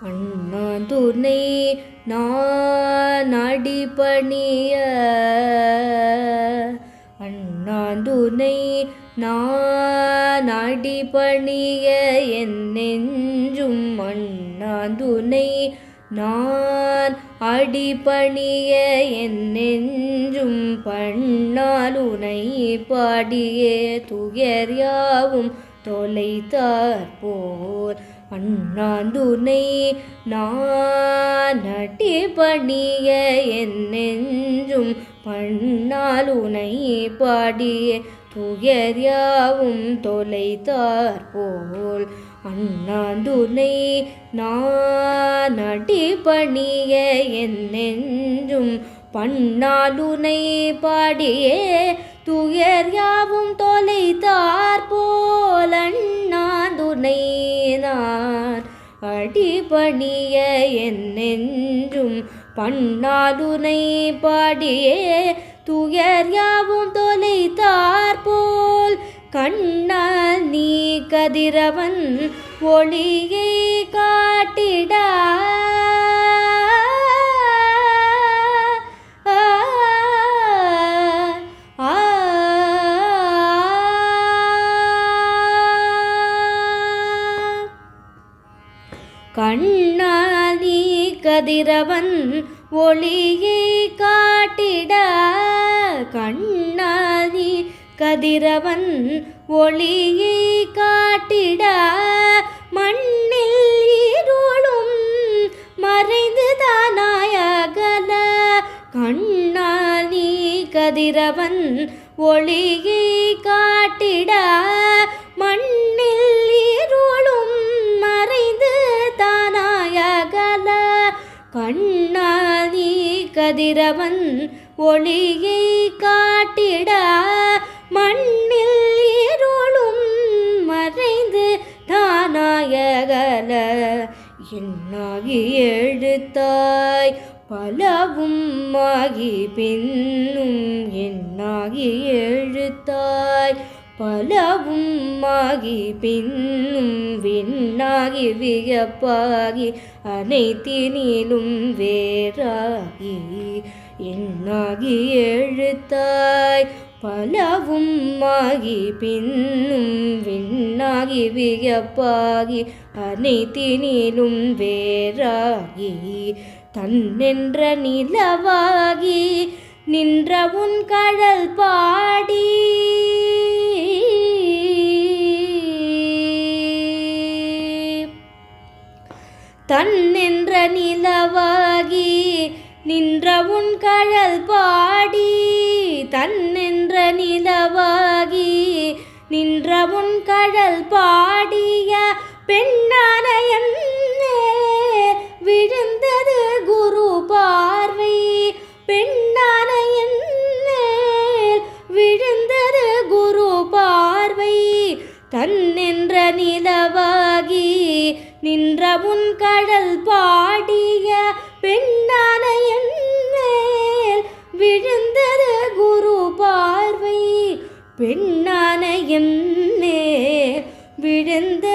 அண்ணாந்துனை நான் அடிபணிய அண்ணாந்துனை நான் அடிபணிய என் நெஞ்சும் அண்ணாந்துனை நான் அடிபணிய என் நெஞ்சும் பண்ணாலுனை பாடியே துயர் யாவும் தொலைத்தார் போர் அண்ணாந்துனை நான் பணிய என் நெஞ்சும் பண்ணாலுனை பாடிய துயர் யாவும் தொலைத்தார் போல். அண்ணாந்துனை நான் பணிய என் நெஞ்சும் பண்ணாலுனை பாடியே துயர் யாவும் தொலைத்தார் போலன் அடிபணிய என்னென்றும் நெஞ்சும் பண்ணாலுனை பாடியே துயர் யாவும் தொலைத்தாற்போல் கண்ணால் நீ கதிரவன் ஒளியை காட்டிட கண்ணாதி கதிரவன் ஒளியை காட்டிட. கண்ணாதி கதிரவன் ஒளியை காட்டிட. மண்ணில் இருளும் மறைந்து தானாயகல கண்ணாதி கதிரவன் ஒளியை காட்டிட. மண் கண்ணாதி கதிரவன் ஒளியை காட்டிட மண்ணில் இருளும் மறைந்து தானாயகல என்னாகி எழுத்தாய்? பலவும் ஆகி பின்னும் என்னாகி எழுத்தாய்? பலவும் ஆகி பின்னும் விண்ணாகி வியப்பாகி அனைத்தினிலும் வேறாகி. என்னாகி எழுத்தாய்? பலவும் ஆகி பின்னும் விண்ணாகி வியப்பாகி அனைத்தினிலும் வேறாகி. தன்னென்ற நிலவாகி நின்ற உன் கடல் பாடி தன்னென்ற நிலவாகி நின்ற உன் கழல் பாடி தன்னென்ற நிலவாகி நின்ற உன் கழல் பாடிய பெண்ணானயன் விழுந்தது குரு பார்வை. பெண்ணானயன் விழுந்தது குரு பார்வை. தன்னென்ற நிலவாகி நின்ற உன் கடல் பாடிய பெண்ணான என்னேல் விழுந்தது குரு பார்வை. பெண்ணான என்னே விழுந்த